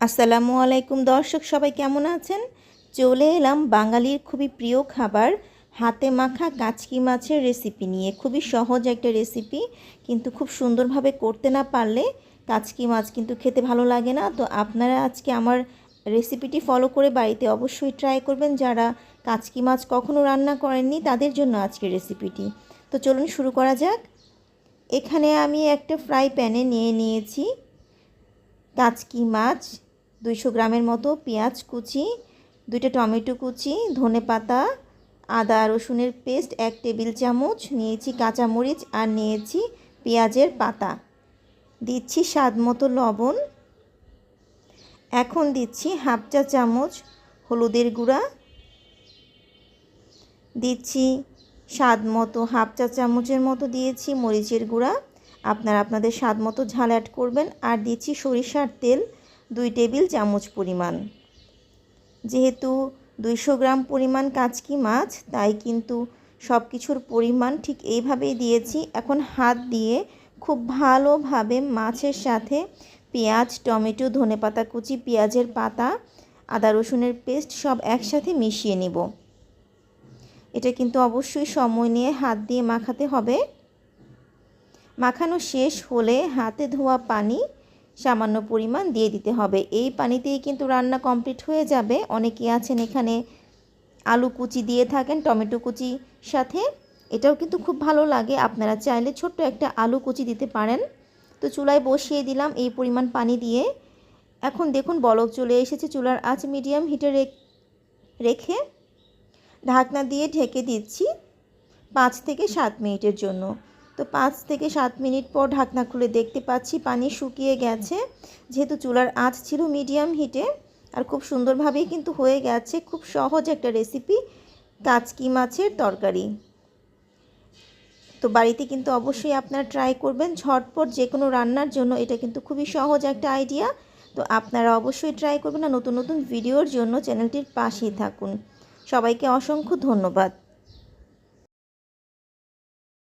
আসসালামু আলাইকুম দর্শক, সবাই কেমন আছেন? চলে এলাম বাঙালির খুবই প্রিয় খাবার, হাতে মাখা কাচকি মাছের রেসিপি নিয়ে। খুবই সহজ একটা রেসিপি কিন্তু খুব সুন্দরভাবে করতে না পারলে কাচকি মাছ কিন্তু খেতে ভালো লাগে না। তো আপনারা আজকে আমার রেসিপিটি ফলো করে বাড়িতে অবশ্যই ট্রাই করবেন। যারা কাচকি মাছ কখনো রান্না করেননি, তাদের জন্য আজকের রেসিপিটি তো চলুন শুরু করা যাক। এখানে আমি একটা ফ্রাই প্যানে নিয়ে নিয়েছি কাচকি মাছ। দুইশো গ্রামের মতো পেঁয়াজ কুচি, দুইটা টমেটো কুচি, ধনে পাতা, আদা, রসুনের পেস্ট, এক টেবিল চামচ, নিয়েছি কাঁচামরিচ আর নিয়েছি পেঁয়াজের পাতা। দিচ্ছি স্বাদ মতো লবণ। এখন দিচ্ছি হাফ চা চামচ হলুদের গুঁড়া। দিচ্ছি স্বাদ মতো হাফ চা চামচের মতো দিয়েছি মরিচের গুঁড়া। আপনারা আপনাদের স্বাদ মতো ঝাল অ্যাড করবেন। আর দিচ্ছি সরিষার তেল। দুই টেবিল চামচ পরিমাণ। যেহেতু দুইশো গ্রাম পরিমাণ কাঁচকি মাছ, তাই কিন্তু সব কিছুর পরিমাণ ঠিক এইভাবেই দিয়েছি। এখন হাত দিয়ে খুব ভালোভাবে মাছের সাথে পেঁয়াজ, টমেটো, ধনেপাতা কুচি, পেঁয়াজের পাতা, আদা রসুনের পেস্ট সব একসাথে মিশিয়ে নিব। এটা কিন্তু অবশ্যই সময় নিয়ে হাত দিয়ে মাখাতে হবে। মাখানো শেষ হলে হাতে ধোয়া পানি সামান্য পরিমাণ দিয়ে দিতে হবে। এই পানিতেই কিন্তু রান্না কমপ্লিট হয়ে যাবে। অনেকে আছেন এখানে আলু কুচি দিয়ে থাকেন, টমেটো কুচি সাথে। এটাও কিন্তু খুব ভালো লাগে। আপনারা চাইলে ছোট্ট একটা আলু কুচি দিতে পারেন। তো চুলায় বসিয়ে দিলাম এই পরিমাণ পানি দিয়ে। এখন দেখুন বলক চলে এসেছে চুলার আঁচ মিডিয়াম হিটে রেখে ঢাকনা দিয়ে ঢেকে দিচ্ছি পাঁচ থেকে সাত মিনিটের জন্য। তো পাঁচ থেকে সাত মিনিট পর ঢাকনা খুলে দেখতে পাচ্ছি পানি শুকিয়ে গেছে। যেহেতু চুলার আঁচ ছিল মিডিয়াম হিটে, আর খুব সুন্দরভাবেই কিন্তু হয়ে গেছে। খুব সহজ একটা রেসিপি, কাচকি মাছের তরকারি। তো বাড়িতে কিন্তু অবশ্যই আপনারা ট্রাই করবেন। ঝটপট যে কোনো রান্নার জন্য এটা কিন্তু খুবই সহজ একটা আইডিয়া তো আপনারা অবশ্যই ট্রাই করবেন আর নতুন নতুন ভিডিওর জন্য চ্যানেলটির পাশেই থাকুন। সবাইকে অসংখ্য ধন্যবাদ।